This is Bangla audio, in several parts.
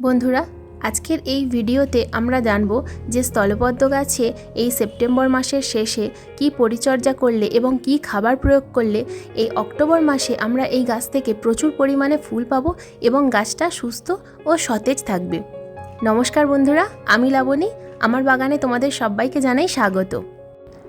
বন্ধুরা, আজকের এই ভিডিওতে আমরা জানব যে স্থলপদ্ম গাছে এই সেপ্টেম্বর মাসের শেষে কি পরিচর্যা করলে এবং কি খাবার প্রয়োগ করলে এই অক্টোবর মাসে আমরা এই গাছ থেকে প্রচুর পরিমাণে ফুল পাবো এবং গাছটা সুস্থ ও সতেজ থাকবে। নমস্কার বন্ধুরা, আমি লাবণী। আমার বাগানে তোমাদের সবাইকে জানাই স্বাগত।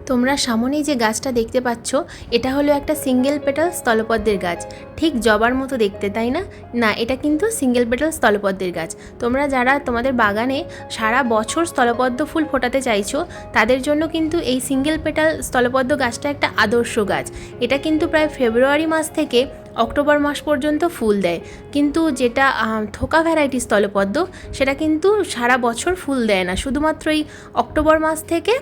তোমরা সামনেই যে গাছটা দেখতে পাচ্ছ, এটা হলো একটা সিঙ্গেল পেটাল স্থলপদ্মের গাছ। ঠিক জবার মতো দেখতে, তাই না? না, এটা কিন্তু সিঙ্গেল পেটাল স্থলপদ্মের গাছ। তোমরা যারা তোমাদের বাগানে সারা বছর স্থলপদ্ম ফুল ফোটাতে চাইছো, তাদের জন্য কিন্তু এই সিঙ্গেল পেটাল স্থলপদ্ম গাছটা একটা আদর্শ গাছ। এটা কিন্তু প্রায় ফেব্রুয়ারি মাস থেকে অক্টোবর মাস পর্যন্ত ফুল দেয়। কিন্তু যেটা থোকা ভ্যারাইটি স্থলপদ্ম, সেটা কিন্তু সারা বছর ফুল দেয় না। শুধুমাত্র এই অক্টোবর মাস থেকে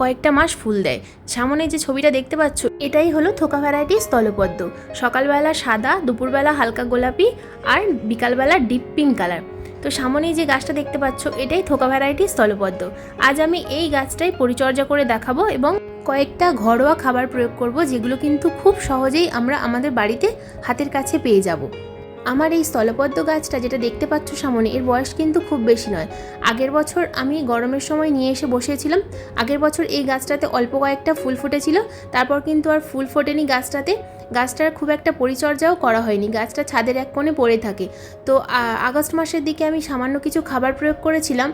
কয়েকটা মাস ফুল দেয়। সামনে যে ছবিটা দেখতে পাচ্ছ, এটাই হলো থোকা ভ্যারাইটি স্থলপদ্ম সকালবেলা সাদা, দুপুরবেলা হালকা গোলাপি আর বিকালবেলা ডিপ পিঙ্ক কালার। তো সামনে যে গাছটা দেখতে পাচ্ছ, এটাই থোকা ভ্যারাইটি স্থলপদ্ম আজ আমি এই গাছটাই পরিচর্যা করে দেখাবো এবং কয়েকটা ঘরোয়া খাবার প্রয়োগ করব, যেগুলো কিন্তু খুব সহজেই আমরা আমাদের বাড়িতে হাতের কাছে পেয়ে যাব। আমার এই স্থলপদ্ম গাছটা যেটা দেখতে পাচ্ছ সামনে, এর বয়স কিন্তু খুব বেশি নয়। আগের বছর আমি গরমের সময় নিয়ে এসে বসেছিলাম আগের বছর এই গাছটাতে অল্প কয়েকটা ফুল ফুটেছিল। তারপর কিন্তু আর ফুল ফোটেনি গাছটাতে। গাছটার খুব একটা পরিচর্যাও করা হয়নি। গাছটা ছাদের এক কোণে পড়ে থাকে। তো আগস্ট মাসের দিকে আমি সামান্য কিছু খাবার প্রয়োগ করেছিলাম।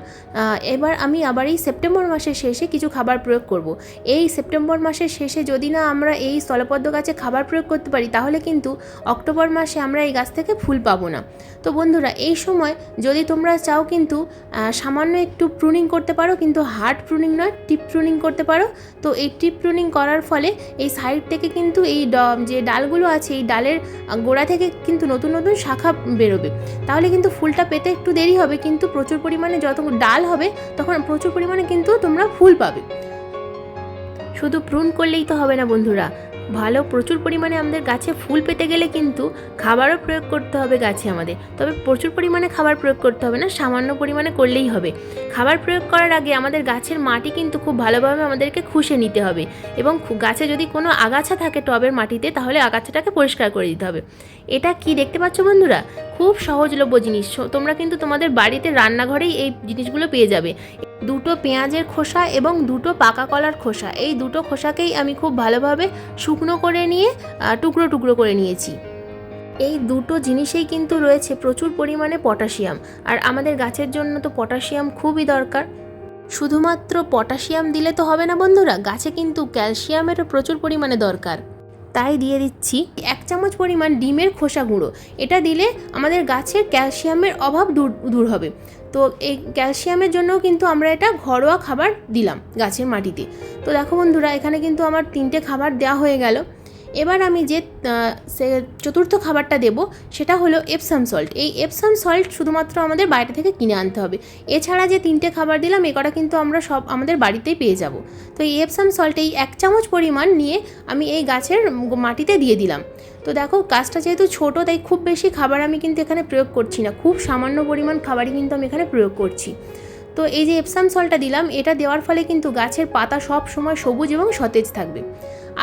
এবার আমি আবার এই সেপ্টেম্বর মাসের শেষে কিছু খাবার প্রয়োগ করব। এই সেপ্টেম্বর মাসের শেষে যদি না আমরা এই স্থলপদ্ম গাছে খাবার প্রয়োগ করতে পারি, তাহলে কিন্তু অক্টোবর মাসে আমরা এই গাছ থেকে ফুল পাবো না। তো বন্ধুরা, এই সময় যদি তোমরা চাও কিন্তু সামান্য একটু প্রুনিং করতে পারো, কিন্তু হার্ড প্রুনিং নয় টিপ প্রুনিং করতে পারো। তো এই টিপ প্রুনিং করার ফলে এই সাইড থেকে কিন্তু এই যে ডালগুলো আছে, এই ডালের গোড়া থেকে কিন্তু নতুন নতুন শাখা বেরোবে। তাহলে কিন্তু ফুলটা পেতে একটু দেরি হবে, কিন্তু প্রচুর পরিমাণে যত ডাল হবে, তখন প্রচুর পরিমাণে কিন্তু তোমরা ফুল পাবে। শুধু প্রুন করলেই তো হবে না বন্ধুরা। ভালো, প্রচুর পরিমাণে আমাদের গাছে ফুল পেতে গেলে কিন্তু খাবারও প্রয়োগ করতে হবে গাছে আমাদের। তবে প্রচুর পরিমাণে খাবার প্রয়োগ করতে হবে না, সামান্য পরিমাণে করলেই হবে। খাবার প্রয়োগ করার আগে আমাদের গাছের মাটি কিন্তু খুব ভালোভাবে আমাদেরকে খুশে নিতে হবে এবং গাছে যদি কোনো আগাছা থাকে টবের মাটিতে, তাহলে আগাছাটাকে পরিষ্কার করে দিতে হবে। এটা কি দেখতে পাচ্ছ বন্ধুরা? খুব সহজলভ্য জিনিস। তোমরা কিন্তু তোমাদের বাড়িতে রান্নাঘরেই এই জিনিসগুলো পেয়ে যাবে। দুটো পেঁয়াজের খোসা এবং দুটো পাকা কলার খোসা। এই দুটো খোসাকেই আমি খুব ভালোভাবে শুকনো করে নিয়ে টুকরো টুকরো করে নিয়েছি। এই দুটো জিনিসেই কিন্তু রয়েছে প্রচুর পরিমাণে পটাশিয়াম। আর আমাদের গাছের জন্য তো পটাশিয়াম খুবই দরকার। শুধুমাত্র পটাশিয়াম দিলে তো হবে না বন্ধুরা, গাছে কিন্তু ক্যালসিয়ামেরও প্রচুর পরিমাণে দরকার। তাই দিয়ে দিচ্ছি এক চামচ পরিমাণ ডিমের খোসা গুঁড়ো। এটা দিলে আমাদের গাছের ক্যালসিয়ামের অভাব দূর দূর হবে। তো এই ক্যালসিয়ামের জন্যও কিন্তু আমরা এটা ঘরোয়া খাবার দিলাম গাছের মাটিতে। তো দেখো বন্ধুরা, এখানে কিন্তু আমার তিনটে খাবার দেওয়া হয়ে গেল। এবার আমি যে চতুর্থ খাবারটা দেব, সেটা হলো এপসাম সল্ট এই এপসাম সল্ট শুধুমাত্র আমাদের বাইরে থেকে কিনে আনতে হবে। এছাড়া যে তিনটে খাবার দিলাম, এ কটা কিন্তু আমরা সব আমাদের বাড়িতেই পেয়ে যাব। তো এই এপসাম সল্ট এই এক চামচ পরিমাণ নিয়ে আমি এই গাছের মাটিতে দিয়ে দিলাম। তো দেখো, গাছটা যেহেতু ছোট, তাই খুব বেশি খাবার আমি কিন্তু এখানে প্রয়োগ করছি না। খুব সামান্য পরিমাণ খাবারই কিন্তু আমি এখানে প্রয়োগ করছি। তো এই যে এপসাম সলটা দিলাম, এটা দেওয়ার ফলে কিন্তু গাছের পাতা সব সময় সবুজ এবং সতেজ থাকবে।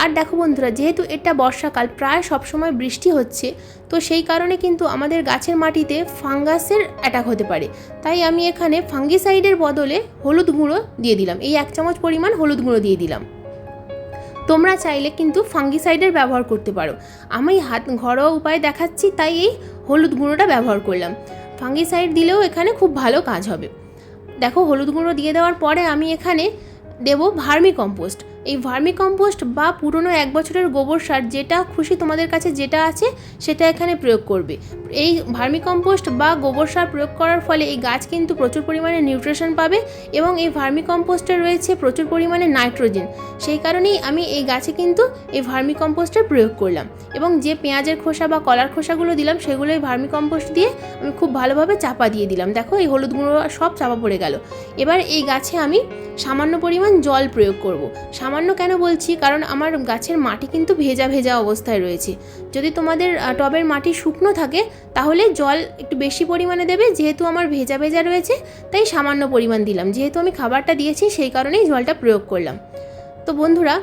আর দেখো বন্ধুরা, যেহেতু এটা বর্ষাকাল, প্রায় সব সময় বৃষ্টি হচ্ছে, তো সেই কারণে কিন্তু আমাদের গাছের মাটিতে ফাঙ্গাসের অ্যাটাক হতে পারে। তাই আমি এখানে ফাঙ্গিসাইডের বদলে হলুদ গুঁড়ো দিয়ে দিলাম। এই এক চামচ পরিমাণ হলুদ গুঁড়ো দিয়ে দিলাম। তোমরা চাইলে কিন্তু ফাঙ্গিসাইডের ব্যবহার করতে পারো। আমি হাত, ঘরোয়া উপায় দেখাচ্ছি, তাই এই হলুদ গুঁড়োটা ব্যবহার করলাম। ফাঙ্গিসাইড দিলেও এখানে খুব ভালো কাজ হবে। দেখো হলুদ গুঁড়ো দিয়ে দেওয়ার পরে আমি এখানে দেব ভার্মি কম্পোস্ট। এই ভার্মি কম্পোস্ট বা পুরনো এক বছরের গোবর সার যেটা খুশি তোমাদের কাছে যেটা আছে সেটা এখানে প্রয়োগ করবে। এই ভার্মি কম্পোস্ট বা গোবর সার প্রয়োগ করার ফলে এই গাছ কিন্তু প্রচুর পরিমাণে নিউট্রিশন পাবে এবং এই ভার্মি কম্পোস্টে রয়েছে প্রচুর পরিমাণে নাইট্রোজেন। সেই কারণেই আমি এই গাছে কিন্তু এই ভার্মি কম্পোস্টের প্রয়োগ করলাম এবং যে পেঁয়াজের খোসা বা কলার খোসাগুলো দিলাম সেগুলো এই ভার্মি কম্পোস্ট দিয়ে আমি খুব ভালোভাবে চাপা দিয়ে দিলাম। দেখো এই হলুদ গুঁড়ো সব চাপা পড়ে গেল। এবার এই গাছে আমি সামান্য পরিমাণ জল প্রয়োগ করব। সামান্য কেন বলছি? কারণ আমার গাছের মাটি কিন্তু ভেজা ভেজা অবস্থায় রয়েছে। যদি তোমাদের টবের মাটি শুকনো থাকে, তাহলে জল একটু বেশি পরিমাণে দেবে, যেহেতু আমার ভেজা ভেজা রয়েছে, তাই সামান্য পরিমাণ দিলাম। যেহেতু আমি খাবারটা দিয়েছি, সেই কারণেই জলটা প্রয়োগ করলাম। তো বন্ধুরা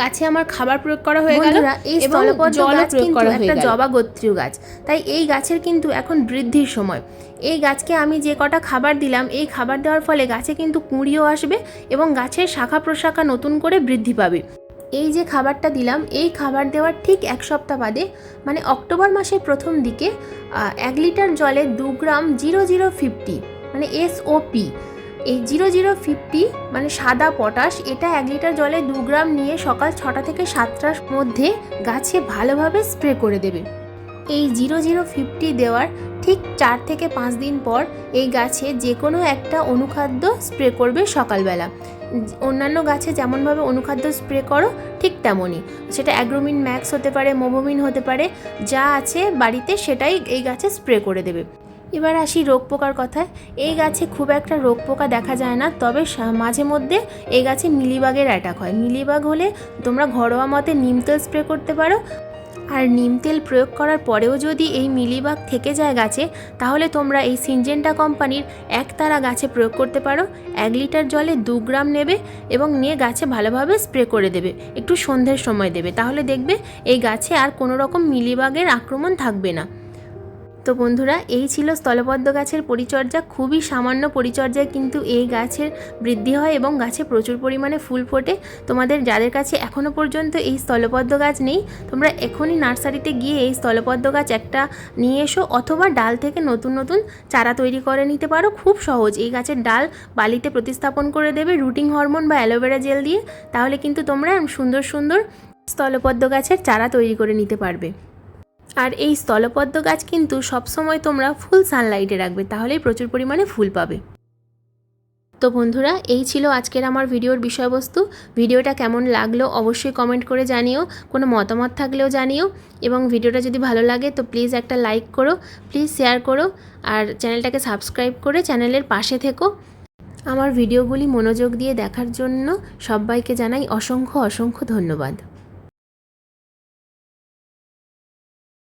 গাছে আমার খাবার প্রয়োগ করা হয়ে গেল এই স্থলপদ্ম গাছ প্রয়োগ কিন্তু একটা জবা গোত্রীয় গাছ। তাই এই গাছের কিন্তু এখন বৃদ্ধির সময়। এই গাছকে আমি যে কটা খাবার দিলাম এই খাবার দেওয়ার ফলে গাছে কিন্তু কুঁড়িও আসবে এবং গাছের শাখা প্রশাখা নতুন করে বৃদ্ধি পাবে। এই যে খাবারটা দিলাম এই খাবার দেওয়ার ঠিক এক সপ্তাহ বাদে মানে অক্টোবর মাসের প্রথম দিকে এক লিটার জলে দু গ্রাম জিরো জিরো ফিফটি মানে এসওপি এই জিরো জিরো ফিফটি মানে সাদা পটাশ, এটা এক লিটার জলে দু গ্রাম নিয়ে সকাল ছটা থেকে সাতটার মধ্যে গাছে ভালোভাবে স্প্রে করে দেবে। এই জিরো জিরো ফিফটি দেওয়ার ঠিক চার থেকে পাঁচ দিন পর এই গাছে যে কোনো একটা অনুখাদ্য স্প্রে করবে সকালবেলা। অন্যান্য গাছে যেমনভাবে অনুখাদ্য স্প্রে করো, ঠিক তেমনই। সেটা অ্যাগ্রোমিন ম্যাক্স হতে পারে মোবোমিন হতে পারে, যা আছে বাড়িতে সেটাই এই গাছে স্প্রে করে দেবে। এবার আসি রোগ পোকার কথায়। এই গাছে খুব একটা রোগ পোকা দেখা যায় না, তবে মাঝে মধ্যে এই গাছে মিলিবাগের অ্যাটাক হয়। মিলিবাগ হলে তোমরা ঘরোয়া মতে নিম তেল স্প্রে করতে পারো। আর নিম তেল প্রয়োগ করার পরেও যদি এই মিলিবাগ থেকে যায় গাছে, তাহলে তোমরা এই সিনজেন্টা কোম্পানির একতারা গাছে প্রয়োগ করতে পারো। এক লিটার জলে দু গ্রাম নেবে এবং নিয়ে গাছে ভালোভাবে স্প্রে করে দেবে। একটু সন্ধ্যের সময় দেবে। তাহলে দেখবে এই গাছে আর কোনো রকম মিলিবাগের আক্রমণ থাকবে না। তো বন্ধুরা, এই ছিল স্থলপদ্ম গাছের পরিচর্যা। খুবই সামান্য পরিচর্যায় কিন্তু এই গাছের বৃদ্ধি হয় এবং গাছে প্রচুর পরিমাণে ফুল ফোটে। তোমাদের যাদের কাছে এখনও পর্যন্ত এই স্থলপদ্ম গাছ নেই, তোমরা এখনই নার্সারিতে গিয়ে এই স্থলপদ্ম গাছ একটা নিয়ে এসো অথবা ডাল থেকে নতুন নতুন চারা তৈরি করে নিতে পারো। খুব সহজ। এই গাছের ডাল বালিতে প্রতিস্থাপন করে দেবে রুটিং হরমোন বা অ্যালোভেরা জেল দিয়ে। তাহলে কিন্তু তোমরা সুন্দর সুন্দর স্থলপদ্ম গাছের চারা তৈরি করে নিতে পারবে। আর এই স্থলপদ্ম গাছ কিন্তু সবসময় তোমরা ফুল সানলাইটে রাখবে, তাহলেই প্রচুর পরিমাণে ফুল পাবে। তো বন্ধুরা, এই ছিল আজকের আমার ভিডিওর বিষয়বস্তু। ভিডিওটা কেমন লাগল অবশ্যই কমেন্ট করে জানিও, কোনো মতামত থাকলেও জানিও। এবং ভিডিওটা যদি ভালো লাগে তো প্লিজ একটা লাইক করো প্লিজ শেয়ার করো, আর চ্যানেলটাকে সাবস্ক্রাইব করে চ্যানেলের পাশে থেকো। আমার ভিডিওগুলি মনোযোগ দিয়ে দেখার জন্য সবাইকে জানাই অসংখ্য অসংখ্য ধন্যবাদ।